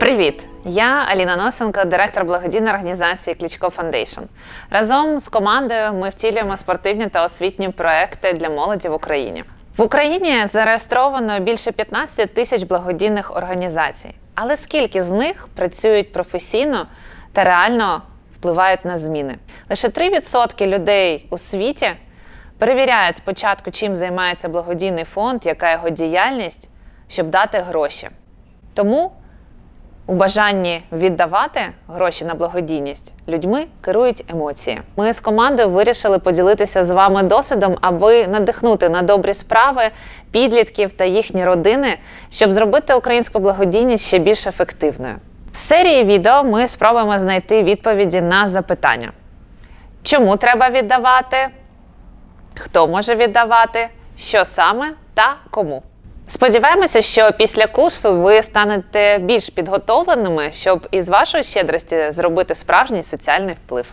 Привіт! Я Аліна Носенко, директор благодійної організації Кличко Фондейшн. Разом з командою ми втілюємо спортивні та освітні проекти для молоді в Україні. В Україні зареєстровано більше 15 тисяч благодійних організацій. Але скільки з них працюють професійно та реально впливають на зміни? Лише 3% людей у світі перевіряють спочатку, чим займається благодійний фонд, яка його діяльність, щоб дати гроші. Тому у бажанні віддавати гроші на благодійність людьми керують емоції. Ми з командою вирішили поділитися з вами досвідом, аби надихнути на добрі справи підлітків та їхні родини, щоб зробити українську благодійність ще більш ефективною. В серії відео ми спробуємо знайти відповіді на запитання: чому треба віддавати, хто може віддавати, що саме та кому. Сподіваємося, що після курсу ви станете більш підготовленими, щоб із вашої щедрості зробити справжній соціальний вплив.